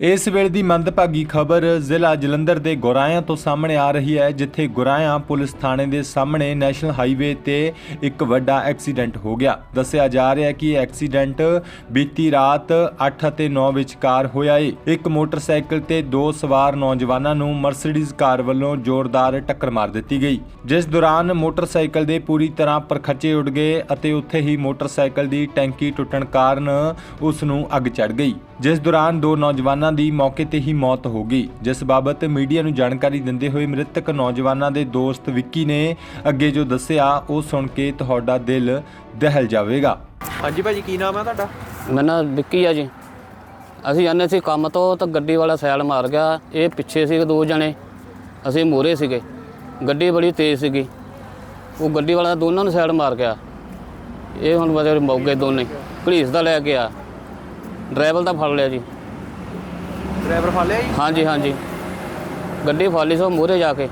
ਇਸ ਵੇਲੇ ਦੀ ਮੰਦਭਾਗੀ ਖਬਰ ਜ਼ਿਲ੍ਹਾ ਜਲੰਧਰ ਦੇ ਗੁਰਾਇਆਂ ਤੋਂ ਸਾਹਮਣੇ ਆ ਰਹੀ ਹੈ, ਜਿੱਥੇ ਗੁਰਾਇਆਂ ਪੁਲਿਸ ਥਾਣੇ ਦੇ ਸਾਹਮਣੇ ਨੈਸ਼ਨਲ ਹਾਈਵੇ ਤੇ ਇੱਕ ਵੱਡਾ ਐਕਸੀਡੈਂਟ ਹੋ ਗਿਆ। ਦੱਸਿਆ ਜਾ ਰਿਹਾ ਹੈ ਕਿ ਇਹ ਐਕਸੀਡੈਂਟ ਬੀਤੀ ਰਾਤ 8 ਅਤੇ 9 ਵਿਚਕਾਰ ਹੋਇਆ ਏ। ਇੱਕ ਮੋਟਰਸਾਈਕਲ ਤੇ ਦੋ ਸਵਾਰ ਨੌਜਵਾਨਾਂ ਨੂੰ ਮਰਸੀਡੀਜ਼ ਕਾਰ ਵੱਲੋਂ ਜ਼ੋਰਦਾਰ ਟੱਕਰ ਮਾਰ ਦਿੱਤੀ ਗਈ। ਜਿਸ ਦੌਰਾਨ ਮੋਟਰਸਾਈਕਲ ਦੇ ਪੂਰੀ ਤਰ੍ਹਾਂ ਪਰਖੱਚੇ ਉੱਡ ਗਏ ਅਤੇ ਉੱਥੇ ਹੀ ਮੋਟਰਸਾਈਕਲ ਦੀ ਟੈਂਕੀ ਟੁੱਟਣ ਕਾਰਨ ਉਸ ਨੂੰ ਅੱਗ ਚੜ ਗਈ। ਜਿਸ ਦੌਰਾਨ ਦੋ ਨੌਜਵਾਨਾਂ ਦੀ ਮੌਕੇ ਤੇ ਹੀ ਮੌਤ ਹੋ ਗਈ। ਜਿਸ ਬਾਬਤ ਮੀਡੀਆ ਨੂੰ ਜਾਣਕਾਰੀ ਦਿੰਦੇ ਹੋਏ ਮ੍ਰਿਤਕ ਨੌਜਵਾਨਾਂ ਦੇ ਦੋਸਤ ਵਿੱਕੀ ਨੇ ਅੱਗੇ ਜੋ ਦੱਸਿਆ ਉਹ ਸੁਣ ਕੇ ਤੁਹਾਡਾ ਦਿਲ ਦਹਿਲ ਜਾਵੇਗਾ। ਹਾਂਜੀ ਭਾਜੀ ਕੀ ਨਾਮ ਹੈ ਤੁਹਾਡਾ? ਮੈਂ ਨਾ ਵਿੱਕੀ ਆ ਜੀ। ਅਸੀਂ ਜਾਂਦੇ ਸੀ ਕੰਮ ਤੋਂ ਤਾਂ ਗੱਡੀ ਵਾਲਾ ਸੈਲ ਮਾਰ ਗਿਆ। ਇਹ ਪਿੱਛੇ ਸੀਗੇ ਦੋ ਜਣੇ। ਅਸੀਂ ਮੂਹਰੇ ਸੀਗੇ। ਗੱਡੀ ਬੜੀ ਤੇਜ਼ ਸੀਗੀ। ਉਹ ਗੱਡੀ ਵਾਲਾ ਦੋਨਾਂ ਨੂੰ ਸਾਈਡ ਮਾਰ ਗਿਆ। ਇਹ ਹੁਣ ਬਦੇ ਮੌਕੇ ਦੋਨੇ। ਪੁਲਿਸ ਦਾ ਲੈ ਕੇ ਆ। ਡਰਾਈਵਰ ਦਾ ਫੜ ਲਿਆ ਜੀ। ਡਰਾਈਵਰ ਫੜ ਲਿਆ ਜੀ? ਹਾਂਜੀ ਹਾਂਜੀ। ਗੱਡੀ ਫਾਲੀ ਸੋ ਮੂਹਰੇ ਜਾ ਕੇ।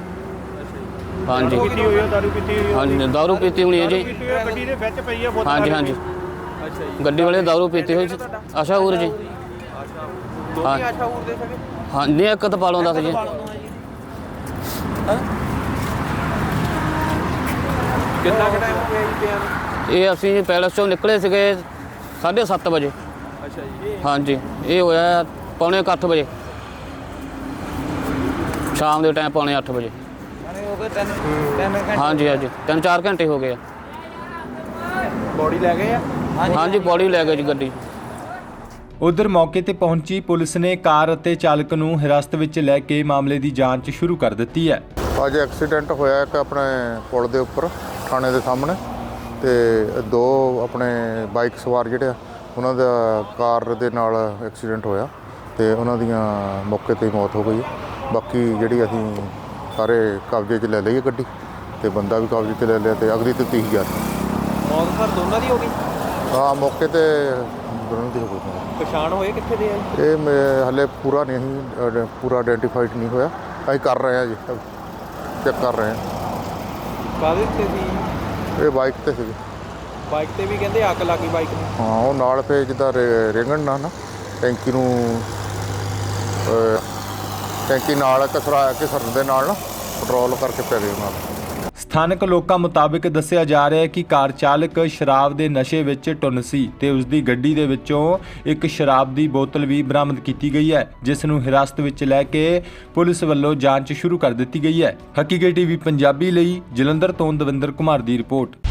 ਹਾਂਜੀ। ਪੀਤੀ ਹੋਈ ਆ? ਦਾਰੂ ਪੀਤੀ ਹੋਈ ਆ? ਹਾਂਜੀ ਦਾਰੂ ਪੀਤੀ ਹੋਣੀ ਹੈ ਜੀ। ਪੀਤੀ ਹੋਈ ਆ, ਗੱਡੀ ਦੇ ਵਿੱਚ ਪਈ ਆ ਬੋਤਲ ਹਾਂਜੀ ਹਾਂਜੀ। ਅੱਛਾ ਜੀ। ਗੱਡੀ ਵਾਲੇ ਦਾਰੂ ਪੀਤੀ ਹੋਈ ਸੀ। ਆਸ਼ਾ ਉਰ ਜੀ। ਦੋਨੇ ਆਸ਼ਾ ਉਰ ਦੇ ਸਕੇ ਹਾਂ ਨਹੀਂ ਇੱਕ ਤਾਂ ਪਾਲੋਂ ਦੱਸ ਜੀ। ਕਿੰਨਾ ਕਿ ਟਾਈਮ ਹੋ ਗਿਆ ਜੀ ਪਿਆ ਨੂੰ? ਇਹ ਅਸੀਂ ਪੈਲਸ ਚੋਂ ਨਿਕਲੇ ਸੀਗੇ 7:30 ਵਜੇ। ਅੱਛਾ ਜੀ। ਹਾਂਜੀ ਇਹ ਹੋਇਆ ਪੌਣੇ ਕੁ ਅੱਠ ਵਜੇ। ਸ਼ਾਮ ਦੇ ਟਾਈਮ ਪੌਣੇ 8 ਵਜੇ। ਹੋ ਗਏ ਤਿੰਨ ਤਿੰਨ ਘੰਟੇ ਹਾਂਜੀ ਹਾਂਜੀ। ਤਿੰਨ ਚਾਰ ਘੰਟੇ ਹੋ ਗਏ ਆ। ਬੋਡੀ ਲੈ ਗਏ ਆ? ਹਾਂਜੀ ਬੋਡੀ ਲੈ ਗਏ ਜੀ ਗੱਡੀ। ਉਧਰ ਮੌਕੇ ਤੇ ਪਹੁੰਚੀ ਪੁਲਿਸ ਨੇ ਕਾਰ ਅਤੇ ਚਾਲਕ ਨੂੰ ਹਿਰਾਸਤ ਵਿੱਚ ਲੈ ਕੇ ਮਾਮਲੇ ਦੀ ਜਾਂਚ ਸ਼ੁਰੂ ਕਰ ਦਿੱਤੀ ਹੈ। ਅੱਜ ਐਕਸੀਡੈਂਟ ਹੋਇਆ ਇੱਕ ਆਪਣੇ ਪੁਲ ਦੇ ਉੱਪਰ ਥਾਣੇ ਦੇ ਸਾਹਮਣੇ। ਤੇ ਦੋ ਆਪਣੇ ਬਾਈਕ ਸਵਾਰ ਜਿਹੜੇ ਆ ਉਹਨਾਂ ਦਾ ਕਾਰ ਦੇ ਨਾਲ ਐਕਸੀਡੈਂਟ ਹੋਇਆ। ਤੇ ਉਹਨਾਂ ਦੀਆਂ ਮੌਕੇ ਤੇ ਹੀ ਮੌਤ ਹੋ ਗਈ। ਬਾਕੀ ਜਿਹੜੀ ਅਸੀਂ ਸਾਰੇ ਕਬਜ਼ੇ 'ਚ ਲੈ ਲਈ ਹੈ ਗੱਡੀ ਤੇ ਬੰਦਾ ਵੀ ਕਬਜ਼ੇ 'ਚ ਲੈ ਲਿਆ ਤੇ ਅਗਲੀ ਤੇ 30000 ਮੌਤ ਸਰ ਦੋਨਾਂ ਦੀ ਹੋ ਗਈ? ਹਾਂ ਮੌਕੇ ਤੇ ਦੋਨਾਂ ਦੀ ਹੋ ਗਈ। ਪਛਾਣ ਹੋਏ ਕਿੱਥੇ ਦੇ ਆ ਜੀ? ਇਹ ਮੈਂ ਹਲੇ ਪੂਰਾ ਨਹੀਂ ਅਸੀਂ ਅਡ- ਪੂਰਾ ਆਇਡੈਂਟੀਫਾਈਡ ਨਹੀਂ ਹੋਇਆ। ਅਸੀਂ ਕਰ ਰਹੇ ਹਾਂ ਜੀ ਚੈੱਕ ਕਰ ਰਹੇ ਹਾਂ। ਕਾਹਦੇ ਤੇ ਸੀ? ਇਹ ਬਾਈਕ ਤੇ ਸੀਗੇ। ਬਾਈਕ ਤੇ ਵੀ ਕਹਿੰਦੇ ਅੱਗ ਲੱਗੀ ਬਾਈਕ ਨੂੰ। ਹਾਂ ਉਹ ਨਾਲ ਫੇ ਜਿੱਦਾਂ ਰੇਂਗਣ ਨਾਲ ਨਾ ਟੈਂਕੀ ਨੂੰ ਟੈਂਕੀ ਨਾਲ ਕਸਰਾ ਕੇ ਦੇ ਨਾਲ ਨਾ ਪੈਟਰੋਲ ਕਰਕੇ ਪੈ ਗਏ ਉਹਨਾਂ ਨੂੰ ਸਥਾਨਕ ਲੋਕਾਂ ਮੁਤਾਬਕ ਦੱਸਿਆ ਜਾ ਰਿਹਾ ਹੈ ਕਿ ਕਾਰ ਚਾਲਕ ਸ਼ਰਾਬ ਦੇ ਨਸ਼ੇ ਵਿੱਚ ਟੁੰਨ ਸੀ ਤੇ ਉਸ ਦੀ ਗੱਡੀ ਦੇ ਵਿੱਚੋਂ ਇੱਕ ਸ਼ਰਾਬ ਦੀ ਬੋਤਲ ਵੀ ਬਰਾਮਦ ਕੀਤੀ ਗਈ ਹੈ, ਜਿਸ ਨੂੰ ਹਿਰਾਸਤ ਵਿੱਚ ਲੈ ਕੇ ਪੁਲਿਸ ਵੱਲੋਂ ਜਾਂਚ ਸ਼ੁਰੂ ਕਰ ਦਿੱਤੀ ਗਈ ਹੈ। ਹਕੀਕਤ ਟੀਵੀ ਪੰਜਾਬੀ ਲਈ ਜਲੰਧਰ ਤੋਂ ਦਵਿੰਦਰ ਕੁਮਾਰ ਦੀ ਰਿਪੋਰਟ।